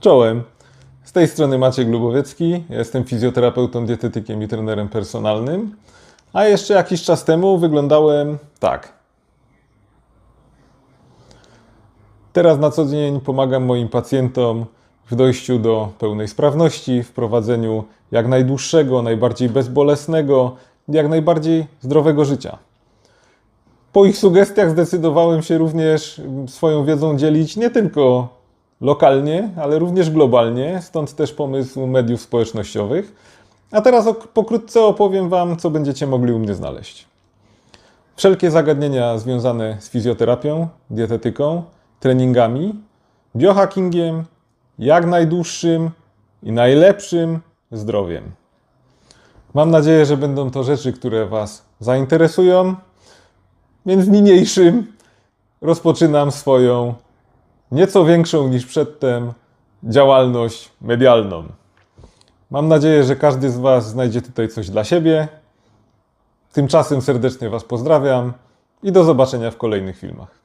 Czołem. Z tej strony Maciek Lubowiecki. Jestem fizjoterapeutą, dietetykiem i trenerem personalnym. A jeszcze jakiś czas temu wyglądałem tak. Teraz na co dzień pomagam moim pacjentom w dojściu do pełnej sprawności, w prowadzeniu jak najdłuższego, najbardziej bezbolesnego, jak najbardziej zdrowego życia. Po ich sugestiach zdecydowałem się również swoją wiedzą dzielić nie tylko lokalnie, ale również globalnie, stąd też pomysł mediów społecznościowych. A teraz ok- pokrótce opowiem Wam, co będziecie mogli u mnie znaleźć. Wszelkie zagadnienia związane z fizjoterapią, dietetyką, treningami, biohackingiem, jak najdłuższym i najlepszym zdrowiem. Mam nadzieję, że będą to rzeczy, które Was zainteresują, więc niniejszym rozpoczynam swoją nieco większą niż przedtem działalność medialną. Mam nadzieję, że każdy z Was znajdzie tutaj coś dla siebie. Tymczasem serdecznie Was pozdrawiam i do zobaczenia w kolejnych filmach.